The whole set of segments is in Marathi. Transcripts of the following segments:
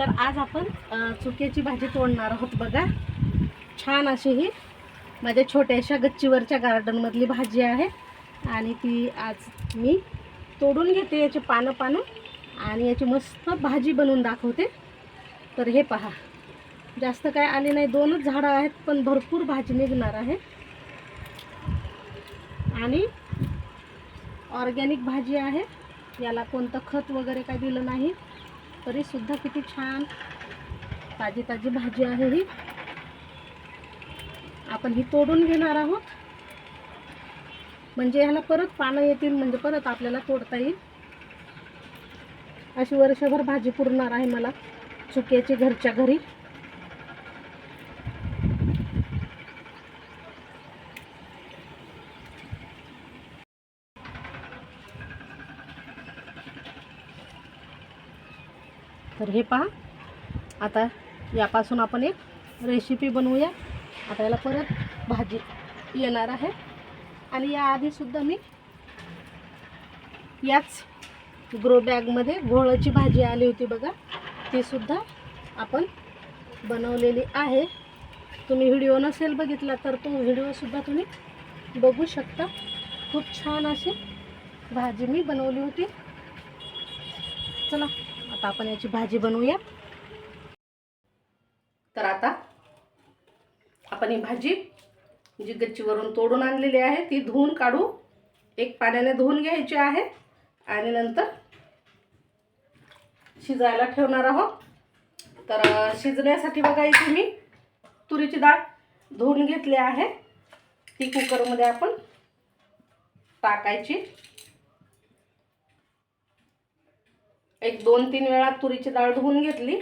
तर आज आपण चुक्याची भाजी तोडणार आहोत बघा. छान अशी ही माझ्या छोट्याशा गच्चीवरच्या गार्डनमधली भाजी आहे. आणि ती आज मी तोडून घेते याची पानं पानं आणि याची मस्त भाजी बनवून दाखवते. तर हे पहा. जास्त काय आले नाही. दोनच झाडं आहेत पण भरपूर भाजी निघणार आहे. आणि ऑर्गॅनिक भाजी आहे. याला कोणतं खत वगैरे काय दिलं नाही. तरी सुद्धा किती छान ताजी ताजी भाजी आहे ही. आपण ही तोडून घेणार आहोत. म्हणजे ह्याला परत पानं येतील म्हणजे परत आपल्याला तोडता येईल. अशी वर्षभर भाजी पुरणार आहे मला चुक्याची घरच्या घरी. तर हे पहा. आता यापासून आपण एक रेसिपी बनवूया. आता याला परत भाजी येणार आहे. आणि याआधीसुद्धा मी याच ग्रो बॅगमध्ये घोळाची भाजी आली होती बघा. तीसुद्धा आपण बनवलेली आहे. तुम्ही व्हिडिओ नसेल बघितला तर तो व्हिडिओसुद्धा तुम्ही बघू शकता. खूप छान अशी भाजी मी बनवली होती. चला. आता आपण याची भाजी बनवूया. तर आता आपण ही भाजी जी गच्चीवरून तोडून आणलेली आहे ती धुवून काढू. एक पाण्याने धुवून घ्यायची आहे आणि नंतर शिजायला ठेवणार आहोत. तर शिजण्यासाठी बघा इथे मी तुरीची डाळ धुवून घेतली आहे. ती कुकरमध्ये आपण टाकायची. एक दोन तीन वेळा तुरीची डाळ धुवून घेतली.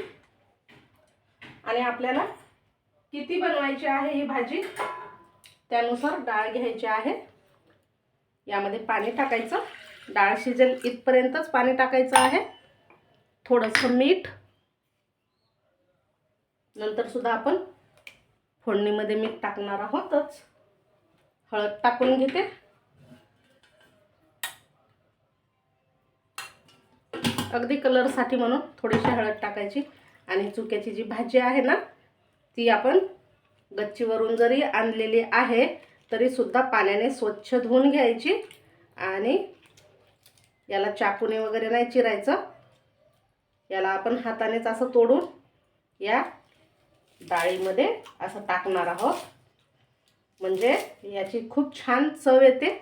आणि आपल्याला किती बनवायची आहे ही भाजी? त्यानुसार डाळ घ्यायची आहे. यामध्ये पाणी टाकायचं. डाळ शिजेल इथपर्यंतच पाणी टाकायचं आहे. थोडंसं मीठ. नंतरसुद्धा आपण फोडणीमध्ये मीठ टाकणार आहोतच. हळद टाकून घेते. अगदी कलरसाठी म्हणून थोडीशी हळद टाकायची आणि चुक्याची जी भाजी आहे ना ती आपण गच्चीवरून जरी आणलेली आहे तरीसुद्धा पाण्याने स्वच्छ धुवून घ्यायची आणि याला चाकूने वगैरे नाही चिरायचं. याला आपण हातानेच असं तोडून या डाळीमध्ये असं टाकणार आहोत. म्हणजे याची खूप छान चव येते.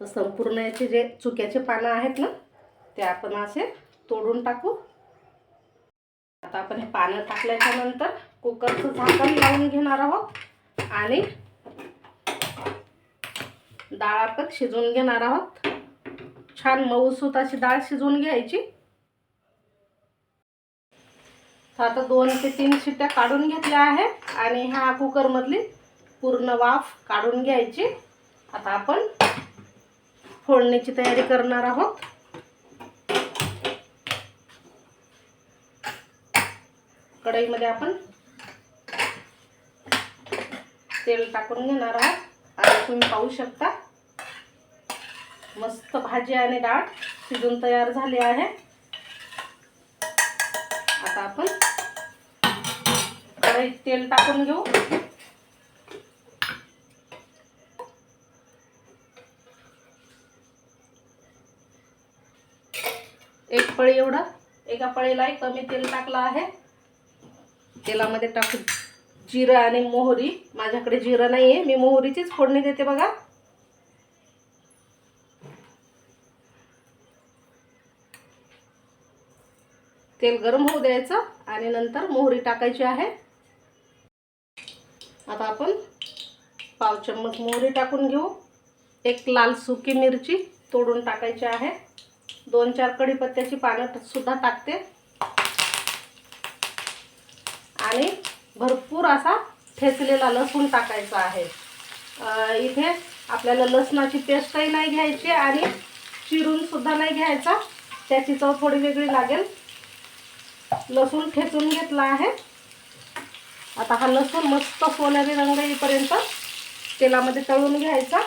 तर संपूर्ण याचे जे चुक्याचे पानं आहेत ना ते आपण असे तोडून टाकू. आता आपण हे पानं टाकल्याच्या नंतर कुकरचं झाकण लावून घेणार आहोत. आणि डाळ आपण शिजवून घेणार आहोत. छान मऊसूत अशी डाळ शिजवून घ्यायची. तर आता दोन ते तीन शिट्ट्या काढून घेतल्या आहे आणि ह्या कुकरमधली पूर्ण वाफ काढून घ्यायची. आता आपण फोडणीची तयारी करणार आहोत. कढईमध्ये आपण तेल टाकून घेणार आहोत. आणि तुम्ही पाहू शकता मस्त भाजी आणि डाळ शिजून तयार झाली आहे. आता आपण कढईत तेल टाकून घेऊ. एक पळी एवढं. एका पळीला कमी तेल टाकलं आहे. तेलामध्ये टाकू जिरं आणि मोहरी. माझ्याकडे जिरं नाही आहे मी मोहरीचीच फोडणी देते बघा. तेल गरम होऊ द्यायचं आणि नंतर मोहरी टाकायची आहे. आता आपण पाव चम्मच मोहरी टाकून घेऊ. एक लाल सुकी मिरची तोडून टाकायची आहे. दोन चार कढीपत्त्याची पानं सुद्धा टाकते. आणि भरपूर असा ठेचलेला लसूण टाकायचा आहे. इथे आपल्याला लसणाची पेस्टही नाही घ्यायची आणि चिरूनसुद्धा नाही घ्यायचा. त्याची चव थोडी वेगळी लागेल. लसूण ठेचून घेतला आहे. आता हा लसूण मस्त सोनेरी रंग येईपर्यंत तेलामध्ये तळून घ्यायचा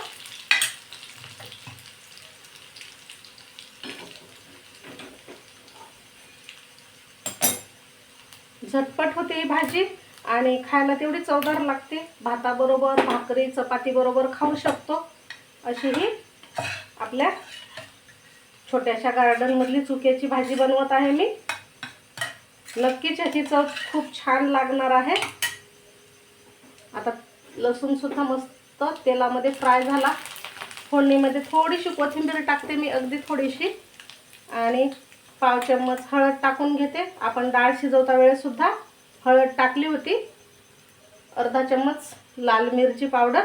झटपट होते ही भाजी आणि खायला तेवढी चवदार लागते. भाताबरोबर भाकरी चपातीबरोबर खाऊ शकतो. अशी ही आपल्या छोट्याशा गार्डनमधली चुक्याची भाजी बनवत आहे मी. नक्कीच ह्याची चव खूप छान लागणार आहे. आता लसूणसुद्धा मस्त तेलामध्ये फ्राय झाला. फोडणीमध्ये थोडीशी कोथिंबीर टाकते मी अगदी थोडीशी. आणि पाव चम्मच हळद टाकून घेते. आपण डाळ शिजवता वेळेसुद्धा हळद टाकली होती. अर्धा चम्मच लाल मिरची पावडर.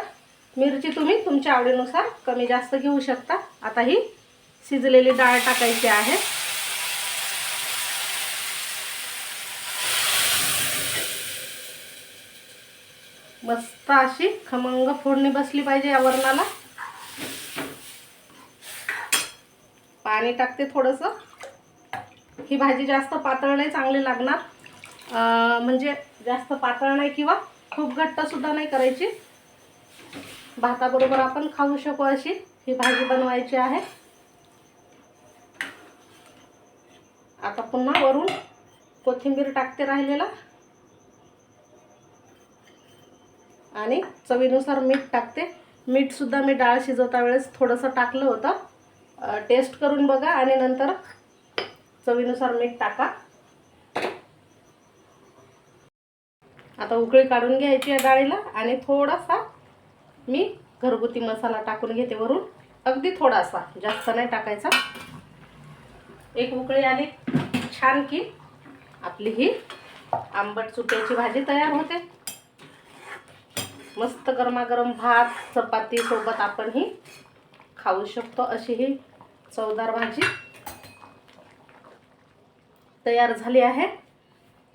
मिरची तुम्ही तुमच्या आवडीनुसार कमी जास्त घेऊ शकता. आता ही शिजलेली डाळ टाकायची आहे. मस्त अशी खमंग फोडणी बसली पाहिजे या वरणाला. पाणी टाकते थोडंसं. ही भाजी जास्त पातळ नाही चांगली लागणार. म्हणजे जास्त पातळ नाही किंवा खूप घट्टसुद्धा नाही करायची. भाताबरोबर आपण खाऊ शकू अशी ही भाजी बनवायची आहे. आता पुन्हा वरून कोथिंबीर टाकते राहिलेला. आणि चवीनुसार मीठ टाकते. मीठसुद्धा मी डाळ शिजवता वेळेस थोडंसं टाकलं होतं. टेस्ट करून बघा आणि नंतर चवीनुसार मीठ टाका. आता उकळी काढून घ्यायची या डाळीला आणि थोडासा मी घरगुती मसाला टाकून घेते वरून. अगदी थोडासा जास्त नाही टाकायचा. एक उकळी आली छान की आपली ही आंबट चुक्याची भाजी तयार होते. मस्त गरमागरम भात चपाती सोबत आपण ही खाऊ शकतो अशी ही चवदार भाजी तयार झाली आहे.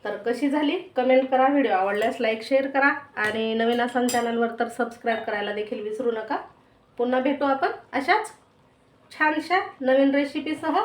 तर कशी झाली? कमेंट करा व्हिडिओ आवडल्यास लाईक शेअर करा आणि नवीन असाल चॅनलवर तर सबस्क्राईब करायला देखील विसरू नका. पुन्हा भेटू आपण अशाच छानशा नवीन रेसिपीसह